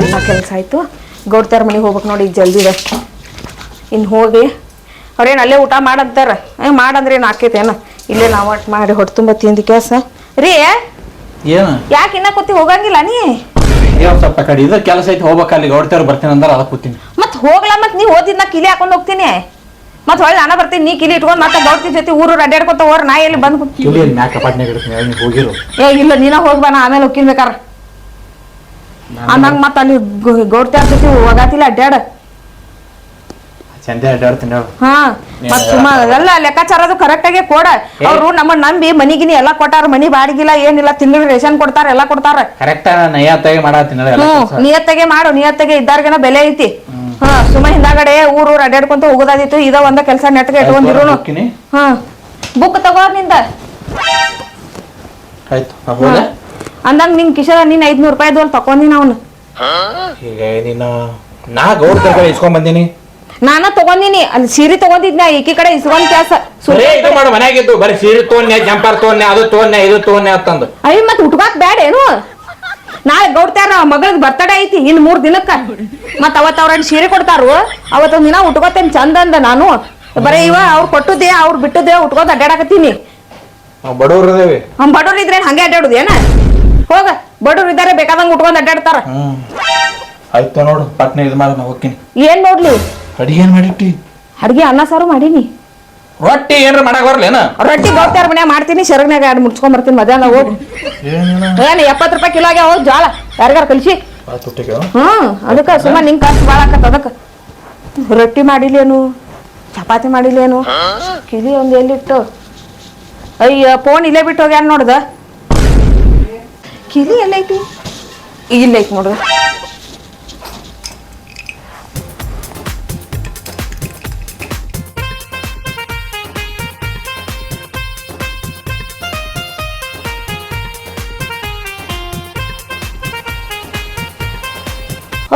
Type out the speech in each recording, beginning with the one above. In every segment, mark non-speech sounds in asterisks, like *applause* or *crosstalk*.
ಎಲ್ಲ ಕೆಲಸ ಆಯಿತು. ಗೌಡ್ತಾರ ಮನೆಗೆ ಹೋಗ್ಬೇಕು ನೋಡಿ ಈಗ ಜಲ್ದಿದ ಇನ್ನು ಹೋಗಿ. ಅವ್ರೇನು ಅಲ್ಲೇ ಊಟ ಮಾಡಂತಾರ? ಏ ಮಾಡಂದ್ರೆ ಏನು ಆಕೈತೇನು ಇಲ್ಲೇ ನಾವು ಒಟ್ಟು ಮಾಡಿ ಹೊಟ್ಟೆ ತುಂಬ ತಿಂದು ಕೇಸ. ರೀ ಏನು? ಯಾಕೆ ಇನ್ನ ಕೂತಿ ಹೋಗಂಗಿಲ್ಲ ನೀ? ಏನ್ ಸ್ವಲ್ಪ ಕಡೆ ಇದು ಕೆಲಸ ಐತಿ ಹೋಗ್ಬೇಕು ಅಲ್ಲಿ. ಗೌಡ್ತೇವ್ರು ಬರ್ತೀನಿ ಅಂದ್ರೆ ಅದಕ್ಕೆ ಕೂತೀನಿ. ಮತ್ತೆ ಹೋಗ್ಲಾ ಮತ್ತೆ ನೀವು ಓದಿದ್ನ ಕಿಲಿ ಹಾಕೊಂಡು ಹೋಗ್ತೀನಿ. ಮತ್ ಹೊಳ್ಳಿ ನಾನು ಬರ್ತೀನಿ ನೀ ಕಿಲಿ ಇಟ್ಕೊಂಡ್ ಮತ್ತೆ ಗೌಡ್ತಿ ಜೊತೆ ಊರು ಅಡ್ಡಾಡ್ಕೊತ ಹೋರ್ ನಾ ಎಲ್ಲಿ ಬಂದ್ ಕೂತ್- ಮ್ಯಾಕ್ ಹೋಗಿರು. ಏ ಇಲ್ಲ ನೀನ ಹೋಗ್ಬಾ ನಾ ಆಮೇಲೆ ಹೋಗ್ತೀನಿ ಬೇಕಾರ. ಅಂದಂಗ ಮತ್ತ ಅಲ್ಲಿ ಗೌರ್ತಿ ಜೊತೆ ಹೋಗಾತಿಲ್ಲ ಅಡ್ಡಾಡ ಚಂದ ಅಡ್ಡಾಡ್ತೀನಿ ಹೇಳು ಹಾ ಮತ್ ಸುಮ್ಮ ಎಲ್ಲ ಲೆಕ್ಕಾಚಾರ ಅದು ಕರೆಕ್ಟ್ ಆಗಿ ಕೊಡ. ಅವ್ರು ನಮ್ಮ ನಂಬಿ ಮನಿಗಿನಿ ಎಲ್ಲಾ ಕೊಟ್ಟಾರ ಮನಿ ಬಾಡಿಗಿಲ್ಲ ಏನಿಲ್ಲ ತಿಂಗಳ ರೇಷನ್ ಕೊಡ್ತಾರ ಎಲ್ಲಾ ಕೊಡ್ತಾರ. ಕರೆಕ್ಟ್ ನಯ್ಯತ್ತಾಗಿ ಮಾಡತ್ತೀನಿ ಹೇಳು ಎಲ್ಲ ಹ್ಮ್ ಕೆಲ್ಸ. ನಿಯತ್ತಾಗೆ ಮಾಡು ನಿಯತ್ತಾಗೆ ಇದ್ದಾರ್ಗೆನ ಬೆಲೆ ಐತಿ. ಹಾ ಸುಮ್ಮ ಹಿಂದಾಗಡೆ ಊರ್ ಊರ್ ಅಡ್ಡಾಡ್ಕೊಂತ ಹೋಗೋದಾದಿತ್ತು ಇದ ಒಂದ ಕೆಲಸ ನೆಟ್ಗೆ ಇಟ್ಕೊಂಡಿರು. ಹಾ. ಬುಕ್ ತಗೋ ನಿಂದ. ಆಯ್ತು ಅಂದಂಗ ನಿನ್ ಕಿಶದ ನೀನ್ ಐದ್ನೂರ್ ರೂಪಾಯಿ ಅಲ್ಲಿ ತಕೊಂಡಿನ ಅವ್ನು. ಈಗ ನೀನು ನಾ ಗೌರ್ ಕಡೆ ಇಸ್ಕೊಂಡ್ ಬಂದೀನಿ. ನಾನ ತಗೊಂದಿನಿ. ಅಲ್ಲಿ ಸೀರೆ ತಗೊಂಡಿದ್ನ ಈಕಿ ಕಡೆ ಇಸ್ಕೊಂಡ್ ಕ್ಯಾಸ ಬರೇ ಇದು ಮಾಡು ಮನ್ಯಾಗಿದ್ದು. ಬರೀ ಸೀರೆ ತೋನ್ಯ ಜಂಪರ್ ತೋನ್ಯ ಅದು ತೋನ್ಯ ಇದು ತೋನ್ಯ ಅಂತಂದು. ಅಯ್ಯ ಮತ್ ಉಟ್ಕಾಕ್ ಬ್ಯಾಡ ಏನು? ನಾಳೆ ಗೌಡ್ತಾರ ಮಗಳಿಗೆ ಬರ್ತಡೇ ಐತಿ ಇನ್ ಮೂರ್ ದಿನಕ್ಕ. ಮತ್ ಅವತ್ ಅವ್ರ ಸೀರೆ ಕೊಡ್ತಾರು. ಅವತ್ತೊಂದ್ ದಿನ ಉಟ್ಕೋತೇನ್ ಚಂದ ಅಂದ ನಾನು. ಬರೇ ಇವ ಅವ್ರು ಕೊಟ್ಟದೇ ಅವ್ರು ಬಿಟ್ಟದ್ದೇ ಉಟ್ಕೋದ್ ಅಡ್ಡಾಡಕತ್ತೀನಿ ಬಡವ್ರು ಇದ್ರೆ ಹಂಗೆ ಅಡ್ಡಾಡುದು ಏನ? ಹೋಗ ಬಡವ್ರು ಇದ್ದಾರೆ ಬೇಕಾದಂಗ ಉಟ್ಕೊಂಡ್ ಅಡ್ಡಾಡ್ತಾರ ಆಯ್ತು ನೋಡು ಪಟ್ನೆ ಇದು ಮಾಡಿ ಹೋಗ್ತೀನಿ. ಏನ್ ನೋಡ್ಲಿ? ಅಡಿಗೆ ಏನ್ ಮಾಡಿಟ್ಟಿ? ಅಡ್ಗೆ ಅನ್ನ ಸಾರು ಮಾಡೀನಿ. ರೊಟ್ಟಿ ಏನ್ರ ಮಾಡಕ್ ಬರ್ಲೇನ? ರೊಟ್ಟಿ ಗೌತಾರ ಮನ್ಯಾಗ ಮಾಡ್ತೀನಿ ಶರಗ್ನಾಗ ಎರಡು ಮುಟ್ಸ್ಕೊಂಡ್ ಬರ್ತೀನಿ ಮಧ್ಯಾಹ್ನ ಹೋಗಿ. ಏನ್ ಎಪ್ಪತ್ತು ರೂಪಾಯಿ ಕಿಲೋ ಆಗ್ಯಾವ ಹೋಗ್ ಜೋಳ ಯಾರಿಗಾರ ಕಲಿಸಿ. ಹ್ಮ್ ಅದಕ್ಕ ಸುಮ್ಮ ನಿಂಗ್ ಖರ್ಚು ಭಾಳ ಆಕತ್ತ ಅದಕ್ಕ. ರೊಟ್ಟಿ ಮಾಡಿಲ್ಲೇನು? ಚಪಾತಿ ಮಾಡಿಲ್ಲೇನು? ಕಿಲಿ ಒಂದ್ ಎಲ್ಲಿಟ್ಟು? ಅಯ್ಯ ಫೋನ್ ಇಲ್ಲೇ ಬಿಟ್ಟು ಹೋಗ್ಯಾನ ನೋಡ್ದ. ಕಿಲಿ ಎಲ್ಲೈತಿ? ಇಲ್ಲೈತಿ ನೋಡ್ದ.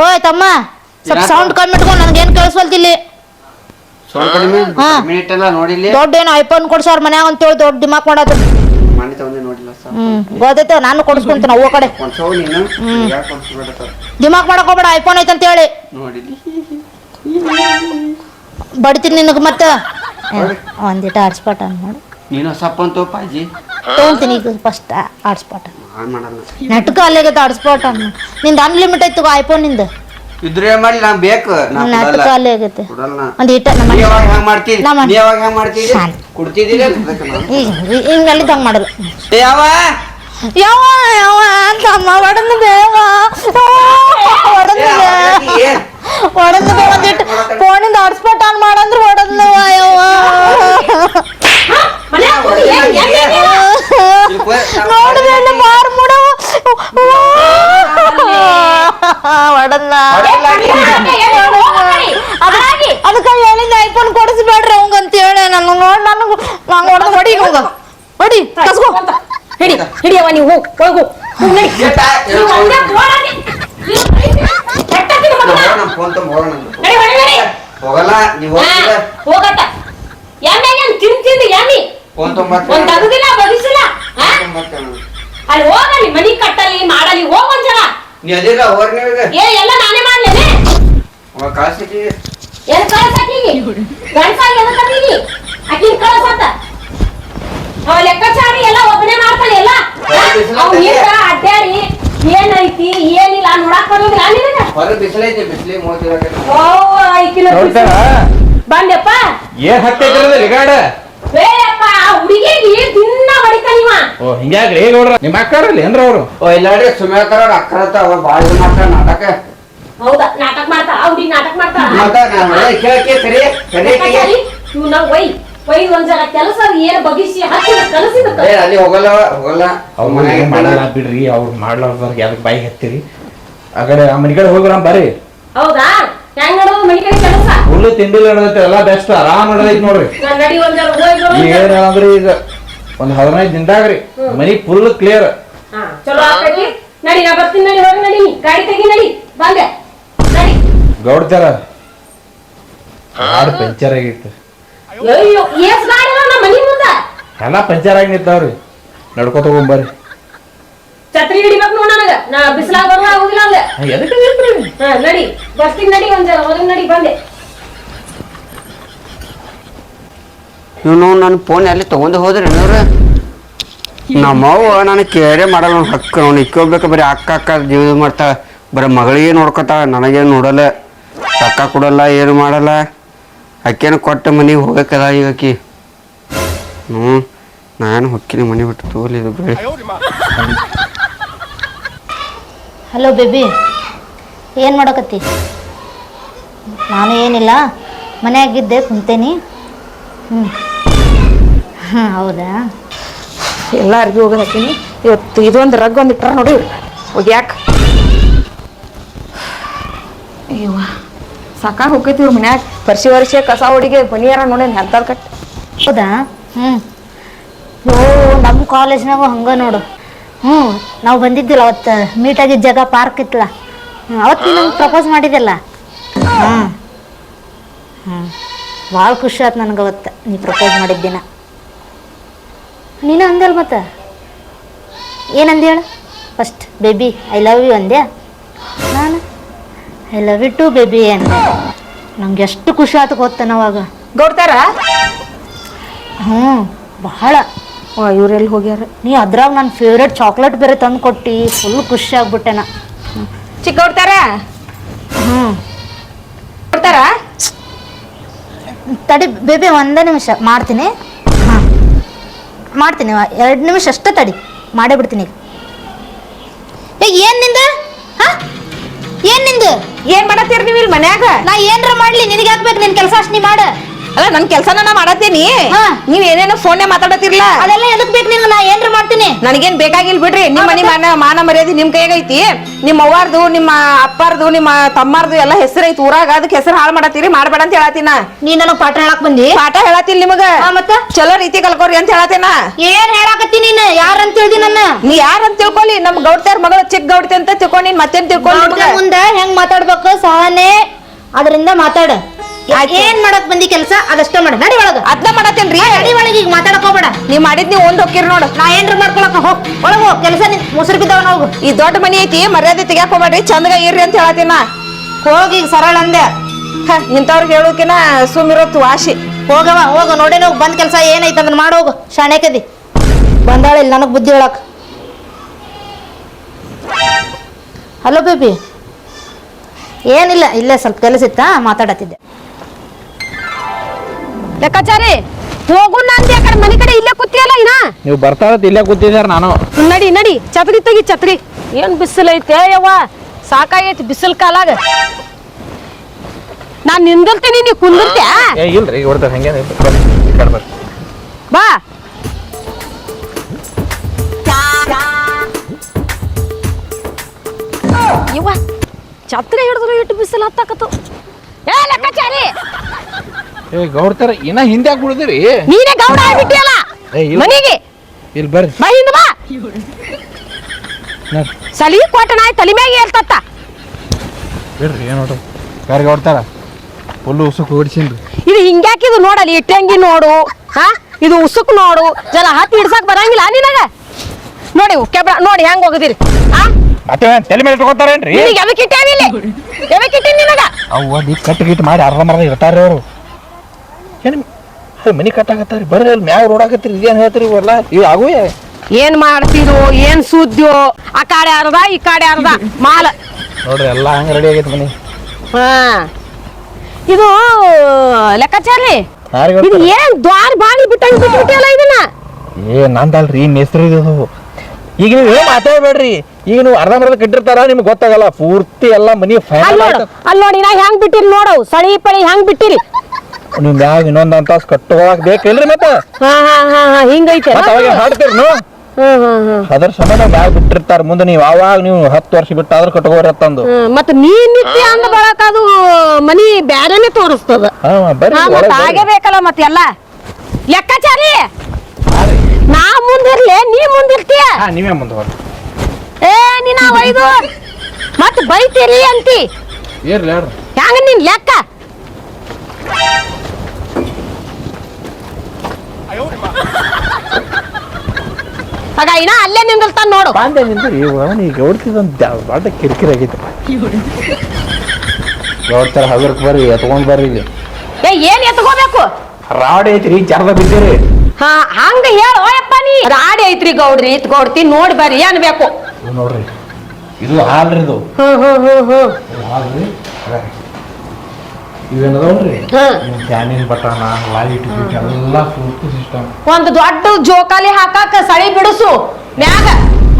ಓಯ್ ತಮ್ಮ ಸ್ವಲ್ಪ ಸೌಂಡ್ ಕಮ್ಮಿ ಇಟ್ಕೊಂಡು ನನ್ಗೇನ್ ಕೇಳಿಸ್ವಲ್ತಿಲ್ಲಿ. ಸ್ವಲ್ಪ ಕಡಿಮೆ? ಹಾ. ಮಿನಿಟ್ ಎಲ್ಲ ನೋಡಿಲ್ಲ. ದೊಡ್ಡ ಏನು ಐಫೋನ್ ಕೊಡ್ಸೋರ್ ಮನ್ಯಾಗ ಅಂತೇಳಿ ದೊಡ್ಡ ದಿಮಾಕ್ ಮಾಡೋದು. ಮಾಡಿ ತಗೊಂಡೆ ನೋಡಿಲ್ಲ ಸರ್. ಹ್ಮ್ ಗೊತ್ತೈತೆ ನಾನು ಕೊಡಿಸ್ಕೊಂತೀನಿ ಅವ್ವ ಕಡೆ. ಡಿಮಾಕ್ ನೀನು? ಯಾಕೆ ಕೊಡ್ಸ್ಬೇಡ ಸರ್. ದಿಮಾಕ್ ಮಾಡಕ್ ಹೋಗ್ಬೇಡ ಐಫೋನ್ ಐತೆ ಅಂತೇಳಿ. ಬಡಿತೀನಿ ನಿನಗೆ ಮತ್ತೆ. ಒಂದಿಟ ಹಾಟ್ಸ್ಪಾಟ್ ಅನ್ ಮಾಡು. ನೀನು ಸಪ್ಪಂತೋ ಪಾಜಿ ತಗೊಂತೀನಿ ಈಗ ಫಸ್ಟ್ ಮಾಡಲ್ಲ ನೆಟ್ಕ ಅಲ್ಲಿಗೆ ಹಾಟ್ಸ್ಪಾಟ್ ಅನ್ ನಿಂದು ಅನ್ಲಿಮಿಟ್ ಐತು ಐಫೋನ್ ನಿಂದು ಇದ್ರೆ ಮಾಡಿ ನಾ ಬೇಕು ನಾ ನೆಟ್ಕ ಕೊಡಲ್ಲ ಅಲ್ಲಿ ಆಗೈತೆ ಕೊಡಲ್ಲ ಒಂದು ಇಟ್ಟ ನಮ್ಮ ನೀ ಯಾವಾಗ ಹೆಂಗ್ ಮಾಡ್ತಿದ್ದಿ ನಮ್ಮ- ನೀ ಯಾವಾಗ ಹೆಂಗ್ ಮಾಡ್ತಿದ್ದಿ ಶಾನ್. ಕೊಡ್ತಿದ್ದೀರಿ ಅದಕ್ಕೆ ನಾನು. ಈಗ ಹಿಂಗಲ್ಲಿ ಹಂಗೆ ಮಾಡೋದು ಏ ಯಾವ ಯಾವ ಯಾವ ತಮ್ಮ ಒಡಂದು ಬೇವ ಒಡಂದು ಏ, ಅವ್ರಿಗೆ ಏನ್? ಒಡಂದು ಬೇ ಒಂದಿಟ್ಟು ಫೋನಿಂದ ಹಾಟ್ಸ್ಪಾಟ್ ಆನ್ ಮಾಡಂದ್ರೆ ಒಡಂದು ಯವ್ವ ನೋಡಿದ್ರೆ ಮಾರ್ ಮುಡವ ಒಡಲ್ಲ ಅದಕ್ಕೆ ಹೇಳಿದ ಐಫೋನ್ ಕೊಡಿಸ್ಬೇಡ್ರಿ ಅವಂಗ ಅಂತ ಹೇಳಿ ನಾನು ನೋಡಿ ನನಗೆ ನಾನು ಹೊಡೆದು ಹೊಡಿ ಹೋಗ ಹೊಡಿ ಕಸ್ಕೋ ಹಿಡಿ ಹಿಡಿಯವ ನೀವು ಹೋಗ್ ಹೋಗು. ಹೋಗಲ್ಲ ನೀವು ಹೋಗತ್ತ ಎಮ್ಮೆ ತಿನ್ ತಿಂದು ಎಮ್ಮಿ. ಒಂದ್ ತಗದಿಲ್ಲ. ಅಲ್ಲಿ ಹೋಗಲಿ ಮನಿ ಕಟ್ಟಲಿ ಮಾಡಲಿ ಹೋಗ ಒಂದ್ಸಲ ನೀ ಅದಿಲ್ಲ ಏ ಎಲ್ಲ ನಾನೇ ಮಾಡ್ಲೇನೆ ಅವ ಆಕಿನ್ ಕಳ್ಸತ್ತ ಅವ ಲೆಕ್ಕಾಚಾರಿ ಎಲ್ಲ ಒಬ್ಬನೇ ಮಾಡ್ತಾನೆ ಎಲ್ಲ? ಅವ್ ಹಿಂದ ಅಡ್ಡಾಡಿ ಏನೈತಿ ಏನಿಲ್ಲ ನೋಡಕ್ ಬರೋದಿಲ್ಲ ನಿನಗೆ? ಹೊರಗೆ ಬಿಸಿಲೈತಿ ಬಿಸಿಲಿ ಮೂವತ್ತಿರಕ್ಕೆ ಓ ಐಕಿನ ನೋಡ್ತಾರ ಬಂದೆಪ್ಪ ಏನ್ ಹತ್ತೈತಿರೋದು ಲಿಗಾಡ ಬೇಯಪ್ಪ ಹುಡುಗಿಗೆ ದಿನ ಹೊಡಿತಾನಿವ ಓ ಹಿಂಗ್ಯಾಗ್ರಿ ಗೌಡ್ರ ನಿಮ್ಮ ಅಕ್ಕಾರಲ್ಲಿ ಏನ್ರ ಅವರು? ಓ ಇಲ್ಲ ನೋಡಿ ಸುಮ್ಯಾಕರ ಅವ್ರ ಮಾಡ್ತಾರ ನಾಟಕ. ಹೌದಾ ನಾಟಕ ಮಾಡ್ತಾ ಹುಡುಗಿ ನಾಟಕ ಮಾಡ್ತಾ ಕೇಳಕ್ಕೆ ಸರಿ ಸರಿ ಇವ್ ನಾವ್ ಒಯ್. ಒಯ್ ಒಂದ್ ಕೆಲಸ ಏನ್ ಬಗಿಸಿ ಹಚ್ಚಿದ ಕಲಸಿದ ಏ ಅಲ್ಲಿ ಹೋಗಲ್ಲ ಹೋಗಲ್ಲ. ಅವ್ರು ಮಾಡಲ್ಲ ಬಿಡ್ರಿ ಅವ್ರು ಮಾಡ್ಲಾರ್ದವ್ರಿಗೆ ಬಾಯಿ ಹತ್ತಿರಿ? ಆಗಡೆ ಆ ಮನೆ ಕಡೆ ಹೋಗ್ರ ಬರ್ರಿ. ಹೌದಾ? ಹೆಂಗ್ ನೋಡೋದು ಮನಿ ಕಡೆ ಕೆಲಸ? ಫುಲ್ ತಿಂಡಿಲ್ಲ ನಡೆದೈತೆ ಎಲ್ಲ ಬೆಸ್ಟ್ ಆರಾಮ್ ನಡೆದೈತಿ ನೋಡ್ರಿ. ನಾನ್ ನಡಿ ಹೋಗಿ ಬರೋಣ. ಈಗ ಏನಂದ್ರಿ ಈಗ? ಒಂದ್ ಹದಿನೈದು ದಿನದಾಗ್ರಿ. ಮನಿ ಫುಲ್ ಕ್ಲಿಯರ್ ಹಾ ಚಲೋ ಆಗ್ತೈತಿ. ನಡಿ ನಾ ಬರ್ತೀನಿ ನಡಿ ಹೊರಗೆ ನಡಿ ನೀ. ಗಾಡಿ ತೆಗಿ ನಡಿ. ಬಂದೆ. ನಡಿ. ಗೌಡ್ತಾರ ಹಾಡು ಪಂಚರ್ ಆಗಿತ್ತು. ಅಯ್ಯೋ ಏಸ್ ಗಾಡಿ ಅದಾವ ನಮ್ಮ ಮನಿ ಮುಂದ. ಎಲ್ಲ ಪಂಚರ್ ಆಗಿ ನಿಂತಾವ್ರಿ. ನಡ್ಕೊತ ಹೋಗ್ಬರ್ರಿ ಛತ್ರಿ ಹಿಡಿಬೇಕು ನೋಡ ನನಗ. ನಾ ಬಿಸಿಲಾಗ ಬರುವ ಆಗುದಿಲ್ಲ ಹಂಗ ಎದಕ್ಕೆ ನಿಂತ್ರಿ? ಹಾ ನಡಿ. ಬರ್ತೀನಿ ನಡಿ ಒಂದ್ ಜರ ಮೊದಲು ನಡಿ ಬಂದೆ. ಇವನು ನನ್ನ ಫೋನ್ ಎಲ್ಲಿ ತಗೊಂಡು ಹೋದ್ರಿ ಏನವ್ರ ನಮ್ಮವ್ವ ನಾನು ಕೇರೆ ಮಾಡಲ್ಲ ಅವ್ನ ಹಕ್ಕ ಅವ್ನು ಇಕ್ಕೋಬೇಕು ಬರೀ ಅಕ್ಕ ಅಕ್ಕ ಜೀವ ಮಾಡ್ತಾಳೆ ಬರೀ ಮಗಳಿಗೆ ನೋಡ್ಕೊತಾಳೆ ನನಗೇನು ನೋಡಲ್ಲ. ಅಕ್ಕ ಕೊಡಲ್ಲ ಏನು ಮಾಡಲ್ಲ. ಅಕ್ಕೇನು ಕೊಟ್ಟ ಮನೆಗೆ ಹೋಗಕ್ಕದ ಈಗ ಆಕಿ ಹ್ಞೂ, ನಾನು ಹೊಕ್ಕಿನ ಮನೆ ಬಿಟ್ಟು ತೋಲಿ ಇದು ಬೇಡ. ಹಲೋ ಬೇಬಿ, ಏನು ಮಾಡಕತ್ತಿ? ನಾನು ಏನಿಲ್ಲ, ಮನೆಯಾಗಿದ್ದೆ, ಕುಂತೇನಿ. ಹ್ಞೂ ಹಾಂ ಹೌದಾ? ಎಲ್ಲ ಅರ್ಬಿ ಇವತ್ತು ಇದೊಂದು ರಗ್ ಒಂದು ನೋಡಿ ಹೋಗ್ಯಾಕ? ಸಾಕಾಗಿ ಹೋಗೈತಿ ಇವ್ರ ಮನ್ಯಾಗ. ವರ್ಷ ವರ್ಷ ಕಸ ಹೊಡಿಗೆ ಬನಿಯಾರ ನೋಡೇನ್ ಹೆಲ್ತಾರ ಕಟ್. ಹೌದಾ? ಹ್ಞೂ ಓ ನಮ್ಮ ಕಾಲೇಜ್ನಾಗ ಹಂಗೆ ನೋಡು. ಹ್ಞೂ ನಾವು ಬಂದಿದ್ದಿಲ್ಲ ಅವತ್ತು ಮೀಟ್ ಆಗಿದ್ದ ಜಾಗ ಪಾರ್ಕ್ ಇತ್ತಲ್ಲ. ಅವತ್ತು ನಂಗೆ ಪ್ರಪೋಸ್ ಮಾಡಿದ್ದಲ್ಲ ಹಾಂ ಭಾಳ ಖುಷಿ ಆಯ್ತು ನನಗೆ ಅವತ್ತು ನೀ ಪ್ರಪೋಸ್ ಮಾಡಿದ್ದ ದಿನ. ನೀನು ಅಂದಲ್ ಮತ್ತೆ? ಏನಂದ ಹೇಳು first baby I love you ಅಂದ್ಯಾ? ನಾನು? I love you too baby ಅಂತ ನಂಗೆ ಎಷ್ಟು ಖುಷಿ ಆಯ್ತು ಗೊತ್ತನವಾಗ ಗೌಡ್ತಾರ? ಹ್ಞೂ ಬಹಳ. ಇವರೆಲ್ಲಿ ಹೋಗ್ಯಾರ? ನೀ ಅದ್ರಾಗ ನನ್ನ ಫೇವ್ರೇಟ್ ಚಾಕ್ಲೇಟ್ ಬೇರೆ ತಂದು ಕೊಟ್ಟು ಫುಲ್ ಖುಷಿ ಆಗ್ಬಿಟ್ಟೆ ನಾ. ಚಿಕ್ಕ ಗೌಡ್ತಾರ? ಹ್ಞೂ ಕೊಡ್ತಾರ ತಡಿ ಬೇಬಿ ಒಂದೇ ನಿಮಿಷ ಮಾಡ್ತೀನಿ. ಹಾಂ. ಮಾಡ್ತೀನಿ ಎರಡು ನಿಮಿಷ ಅಷ್ಟೇ ತಡಿ ಮಾಡೇ ಬಿಡ್ತೀನಿ ಈಗ. ಏನು ನಿಂದ? ಏನು ನಿಂದು? ಏನ್ ಮಾಡತ್ತೀರಿ ನೀವು ಇಲ್ಲಿ ಮನ್ಯಾಗ? ನಾ ಏನ್ರ ಮಾಡ್ಲಿ ನಿನಗೆ ಹಾಕ್ಬೇಕು ನಿನ್ ಕೆಲಸ ಅಷ್ಟು ನೀ ಮಾಡು. ಅಲ್ಲ ನನ್ ಕೆಲ್ಸನ ನಾ ಮಾಡತ್ತೀನಿ. ಹಾ. ನೀವ್ ಏನೇನೋ ಫೋನ್ ಮಾತಾಡತಿರ್ಲ ಅದೆಲ್ಲ ಎದಕ್ ಬೇಕು ನೀವು ನಾ ಏನ್ರ ಮಾಡ್ತೀನಿ. ನನಗೇನ್ ಬೇಕಾಗಿಲ್ಲ ಬಿಡ್ರಿ. ನಿಮ್ಮ ಮನಿ ಮಾನ ಮಾನ ಮರ್ಯಾದೆ ನಿಮ್ ಕೈಯಾಗ ಐತಿ. ನಿಮ್ಮ ಅವ್ವಾರ್ದು ನಿಮ್ಮ ಅಪ್ಪಾರ್ದು ನಿಮ್ಮ ತಮ್ಮಾರ್ದು ಎಲ್ಲ ಹೆಸರು ಐತಿ ಊರಾಗ. ಅದಕ್ಕೆ ಹೆಸರು ಹಾಳು ಮಾಡತ್ತೀರಿ. ಮಾಡ್ಬೇಡ ಅಂತ ಹೇಳತ್ತಿನ. ನೀ ನನಗೆ ಪಾಠ ಹೇಳಕ್ ಬಂದಿ? ಪಾಠ ಹೇಳತ್ತಿಲ್ಲ ನಿಮಗ. ಮತ್ತ? ಚಲೋ ರೀತಿ ಕಲ್ಕೋರಿ ಅಂತ ಹೇಳತ್ತೇನ. ಏನ್ ಹೇಳಾಕತ್ತಿ ನೀನು? ಯಾರಂತ ಹೇಳಿ ನನ್ನ? ನೀ ಯಾರಂತ ತಿಳ್ಕೊಳ್ಳಿ ನಮ್ ಗೌಡ್ತಾರ ಮಗಳು ಚಿಕ್ಕ ಗೌಡ್ತಿ ಅಂತ ತಿಳ್ಕೊಂಡ್ ನೀನ್ ಮತ್ತೇನ್ ತಿಳ್ಕೊಂಡ್ ಅವ್ರ ಮುಂದೆ ಹೆಂಗ್ ಮಾತಾಡ್ಬೇಕು? ಸಹನೆ. ಅದರಿಂದ ಮಾತಾಡ. ಏನ್ ಮಾಡಕ್ ಬಂದಿ ಕೆಲಸ? ಅದಷ್ಟೇ ಮಾಡ. ನಡಿ ಒಳಗ. ಅದ್ನ ಮಾಡತ್ತೇನ್ರಿ? ನಡಿ ಒಳಗ ಈಗ ಮಾತಾಡಕ್ ಹೋಗ್ಬೇಡ. ನೀವ್ ಮಾಡಿದ್ ನೀವ್ ಒಂದ್ ಹೋಗಿರ್ ನೋಡು. ನಾ ಏನ್ರ ಮಾಡ್ಕೊಳಕ ಹೋಗ್. ಒಳಗ ಹೋಗ್. ಕೆಲಸ ಮುಸುರು ಬಿದ್ದವನ ಹೋಗು ಈ ದೊಡ್ಡ ಮನಿ ಐತಿ ಮರ್ಯಾದೆ ತೆಗ್ಯಾಕ್ ಹೋಗ್ಬೇಡ್ರಿ. ಚಂದಗ ಇರ್ರಿ ಅಂತ ಹೇಳತ್ತೀನ ಹೋಗಿ ಈಗ ಸರಳ ಅಂದೆ. ಇಂಥವ್ರಿಗೆ ಹೇಳೋಕಿನ ಸುಮಿರೋತ್ ವಾಶಿ ಹೋಗವ ಹೋಗ. ನೋಡಿ ಹೋಗ್ ಬಂದ್ ಕೆಲಸ ಏನೈತ ಅದನ್ನ ಮಾಡೋಗು ಶಾಣೆಕದಿ ಬಂದಾಳ ಇಲ್ಲಿ ನನಗ್ ಬುದ್ಧಿ ಹೇಳಕ್. Hello baby. ಏನಿಲ್ಲ ಇಲ್ಲೇ ಸ್ವಲ್ಪ ಕೆಲಸ ಇತ್ತಾ? ಮಾತಾಡತ್ತಿದ್ದೆ. ಲೆಕ್ಕಾಚಾರಿ? ಹೋಗು ನಂದಿ ಆ ಕಡೆ ಮನೆ ಕಡೆ ಇಲ್ಲೇ ಕೂತಿಯಲ್ಲ ಇನ್ನ? ನೀವು ಬರ್ತಾರತ್ ಇಲ್ಲೇ ಕೂತಿದಾರ ನಾನು? ನಡಿ ನಡಿ ಛತ್ರಿ ತೆಗಿ ಛತ್ರಿ. ಏನ್ ಬಿಸಿಲು ಐತೆ ಯವ್ವ? ಸಾಕಾಗೈತಿ ಬಿಸಿಲು ಕಾಲಾಗ. ನಾನ್ ನಿಂದಿರ್ತೀನಿ ನೀ ಕುಂದಿರ್ತೀಯ? ಏ ಇಲ್ರಿ ಹೊಡ್ತಾರೆ ಹಂಗೆ ಬರ್ರಿ. ಬಾ. ಇವ್ವ ಛತ್ರಿ ಹಿಡಿದ್ರು ಇಟ್ಟು ಬಿಸಿಲು ಹತ್ತಾಕತ್ತು. ಏ ಲೆಕ್ಕಾಚಾರಿ! ಏ ಗೌಡ್ತಾರ ಇನ್ನ ಹಿಂದೆ ಯಾಕೆ ಉಳಿದಿರಿ ನೀನೇ ಗೌಡ ಆಗ್ಬಿಟ್ಟಿಯಲ್ಲ? ಏ, ಇಲ್ಲ. ಮನೆಗೆ? ಇಲ್ಲಿ ಬರ್ರಿ. ಬಾ ಹಿಂದ ಬಾ. ನೋಡ್ರಿ ಸಲಿ ಕೊಟ್ಟ ನಾಯಿ ತಲೆ ಮ್ಯಾಗೆ ಏರ್ತತ್ತ ಬಿಡ್ರಿ ಏನು ನೋಡ್ರಿ. ಯಾರು ಗೌಡ್ತಾರ ಫುಲ್ಲು ಉಸುಕು ಓಡಿಸಿನ್ರಿ ಇದು ಹಿಂಗ್ಯಾಕಿದು ನೋಡಲಿ? ಇಟ್ಟಂಗಿ ನೋಡು ಹಾ? ಇದು ಉಸುಕ್ ನೋಡು ಜಲ ಹತ್ತಿ ಹಿಡ್ಸಕ್ ಬರಂಗಿಲ್ಲ ನಿನಗ? ನೋಡಿ ಕೆಬ್ರ ನೋಡಿ ಹೆಂಗ್ ಹೋಗದಿರಿ ಆ ಮತ್ತೆ ತಲೆ ಮೇಲೆ ಇಟ್ಕೊತಾರೇನ್ರಿ? ನಿನಗೆ ಎದಕ್ಕೆ ಇಟ್ಟೇನಿಲ್ಲ ಎದಕ್ಕೆ ಇಟ್ಟೀನಿ ನಿನಗ? ಅವ್ವ ನೀ ಕಟ್ ಗಿಟ್ ಮಾಡಿ ಅರ್ಧ ಮರ್ಧ ಇರ್ತಾರೆ ಅವರು. ಏನು ಅದು ಮನಿ ಕಟ್ಟಾಕತ್ತಾರಿ? ಬರ್ರಿ ಅಲ್ಲಿ ಮ್ಯಾಗ ರೋಡಾಕತ್ರಿ ಇದೇನು ಹೇಳ್ತೀರಿ ಇವೆಲ್ಲ? ಇವು ಆಗುವೆ ಏನ್ ಮಾಡ್ತಿರೋ ಏನ್ ಸುದ್ದಿಯೋ? ಆ ಕಾಡೆ ಅರ್ಧ ಈ ಕಾಡೆ ಅರ್ಧ. ಮಾಲ. ನೋಡ್ರಿ ಎಲ್ಲ ಹಂಗೆ ರೆಡಿ ಆಗೈತೆ ಮನೆ. ಹಾ. ಇದು ಲೆಕ್ಕಾಚಾರಿ ಯಾರಿಗೆ ಇದು ಏನ್ ದ್ವಾರ ಬಾಗಿ ಬಿಟ್ಟಂಗ್ ಬಿಟ್ಟಿಲ್ಲ ಇದನ್ನ? ಏ ನಂದಲ್ರಿ ಮೇಸ್ತ್ರಿ ಇದು. ಈಗ ನೀವು ಏನು ಮಾತಾಡ್ಬೇಡ್ರಿ ಈಗ ನೀವು ಅರ್ಧ ಮರ್ಧ ಕಟ್ಟಿರ್ತಾರ ನಿಮ್ಗೆ ಗೊತ್ತಾಗಲ್ಲ. ಪೂರ್ತಿ ಎಲ್ಲ ಮನಿ ಅಲ್ಲಿ ಫೈನಲ್ ಅಲ್ಲಿ ನೋಡಿ ನಾ ಹೆಂಗ್ ಬಿಟ್ಟಿರಿ ನೋಡು. ಸಳಿ ಪಳಿ ಹೆಂಗ್ ಬಿಟ್ಟಿರಿ? ನೀವು ಮ್ಯಾಗ ಇನ್ನೊಂದು ಅಂತಾಸ್ ಕಟ್ಟುಕೊಳಕ್ ಬೇಕಿಲ್ರಿ ಮತ್ತೆ? ಹಾ ಹಾ ಹಾ ಹಾ ಹಿಂಗೈತೆ ಮತ್ತೆ ಅವಾಗ ಹಾಡ್ತೀರಿ ನೀವು ಅದ್ರ ಸಂಬಂಧ ಮ್ಯಾಗ ಬಿಟ್ಟಿರ್ತಾರ ಮುಂದೆ ನೀವು ಅವಾಗ ನೀವು ಹತ್ತು ವರ್ಷ ಬಿಟ್ಟು ಆದ್ರೆ ಕಟ್ಕೋರಿ ಅಂತಂದು ಹ್ಮ್, ಮತ್ತ್ ನೀ ನಿತ್ಯ ಅಂದ ಬಳಕ ಅದು ಮನಿ ಬ್ಯಾರೆನೆ ತೋರಿಸ್ತದ. ಹಾ ಬೇಕಲ್ಲ ಎಲ್ಲ ಮತ್ತ್. ಹಾಗೆ ಮತ್ತೆಲ್ಲ ಲೆಕ್ಕಾಚಾರಿ? ನಾ ಮುಂದಿರ್ಲಿ ನೀ ಮುಂದಿರ್ತೀಯ? ಹಾ ನೀವೇ ಮುಂದೆ ಏ ನಿನ್ನ ಒಯ್ದು ಮತ್ ಬೈತೀರಿ ಅಂತಿ. ಹೆಂಗ ನಿನ್ ಲೆಕ್ಕ? *laughs* ಮಗ ಇನ್ನ ಅಲ್ಲೇ ನಿಂದಿರ್ತಾನ ನೋಡು. ಬಾಂಡೆ ನಿಂದ್ರಿ ಅವನಿಗೆ ಗೌಡ್ತಿದೊಂದು ದೊಡ್ಡ ಕಿರಿಕಿರಿ ಆಗೈತೆ. ನೋಡ್ತಾರ ಹಗರ್ಕ್ ಬರ್ರಿ ಎತ್ಕೊಂಡ್ ಬರ್ರಿ ಇಲ್ಲಿ ಏ ಏನ್ ಎತ್ಕೋಬೇಕು? ರಾಡ್ ಐತ್ರಿ ಜರದ ಬಿದ್ದೀರಿ ಹಾ ಹಂಗ ಹೇಳು ಯಪ್ಪ ನೀ. ರಾಡಿ ಐತ್ರಿ ಗೌಡ್ರಿ ಇತ್ ಗೌಡ್ತಿ ನೋಡಿ ಬರ್ರಿ ಅನ್ಬೇಕು ನೋಡ್ರಿ. ಇದು ಹಾಲ್ರಿ ಇದು. ಹ್ಮ್ ಹ್ಮ್ ಹ್ಮ್ ಹ್ಮ್. ಹಾಲ್ರಿ. ಬಟನ ಲೈಟ್ ಗೀಟ್ ಎಲ್ಲ ಪೂರ್ತಿ ಸಿಸ್ಟಮ್ ಒಂದು ದೊಡ್ಡ ಜೋಕಾಲಿ ಹಾಕಾಕ ಸಳಿ ಬಿಡಿಸು ಮ್ಯಾಗ.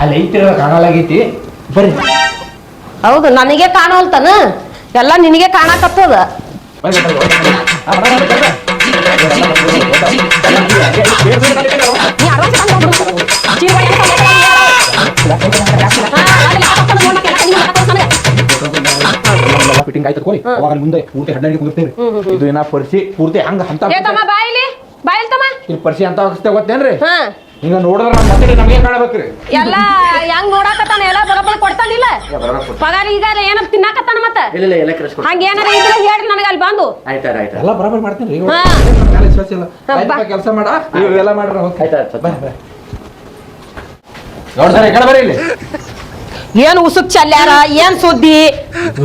ಅಲ್ಲಿ ಐತಿರ ಕಾಣಲಾಗೈತಿ. ಬರ್ರಿ. ಹೌದು ನನಗೆ ಕಾಣೋಲ್ತನ ಎಲ್ಲ ನಿನಗೆ ಕಾಣಕತ್ತದ. ನೀ ತಗೊಂಡ್. ಹಾ, ಫಿಟ್ಟಿಂಗ್ ಆಯ್ತು ಕೋರಿ ಅವಾಗ ಮುಂದೆ ಪೂರ್ತಿ ಹಡ್ಡಾಗಿ ಕುಂದಿರ್ತೀರಿ ಇದು ಏನ ಪರ್ಸಿ ಪೂರ್ತಿ ಹಂಗ ಅಂತ ಏ ತಮ್ಮ ಬಾಯಿಲಿ ಬಾಯಿಲ್ ತಮ್ಮ. ಇಲ್ಲಿ ಪರ್ಸಿ ಅಂತ ಹಾಕಿಸ್ತೇ ಗೊತ್ತೇನ್ರಿ? ಹಾ. ಹಿಂಗ ನೋಡಿದ್ರ ನಮ್ಮ ಮತ್ತೆ ನಮಗೆ ಕಾಣಬೇಕ್ರಿ? ಎಲ್ಲ ಹೆಂಗ್ ನೋಡಾಕತ್ತಾನ ಎಲ್ಲ ಬರೋಬ್ಬರ ಕೊಡ್ತಾನಿಲ್ಲ ಪಗಾರ ಈಗ ಏನ ತಿನ್ನಾಕತ್ತಾನ ಮತ್ತ? ಇಲ್ಲ ಇಲ್ಲ ಎಲ್ಲ ಹಂಗ ಏನಾರ ಇದ್ರೆ ಹೇಳ್ರಿ ನನಗೆ ಅಲ್ಲಿ ಬಂದು. ಆಯ್ತು ಎಲ್ಲ ಬರಬರ ಮಾಡ್ತೀನಿ ರೀ. ಕೆಲಸ ಮಾಡ. ಇವೆಲ್ಲ ಮಾಡ್ರಿ ಆಯ್ತು ಆಯ್ತು ನೋಡ್ತಾರೆ ಈ ಕಡೆ ಬರ್ರಿ ಇಲ್ಲಿ. ಏನ್ ಉಸುಕ್ ಚಲ್ಯಾರ ಏನ್ ಸುದ್ದಿ?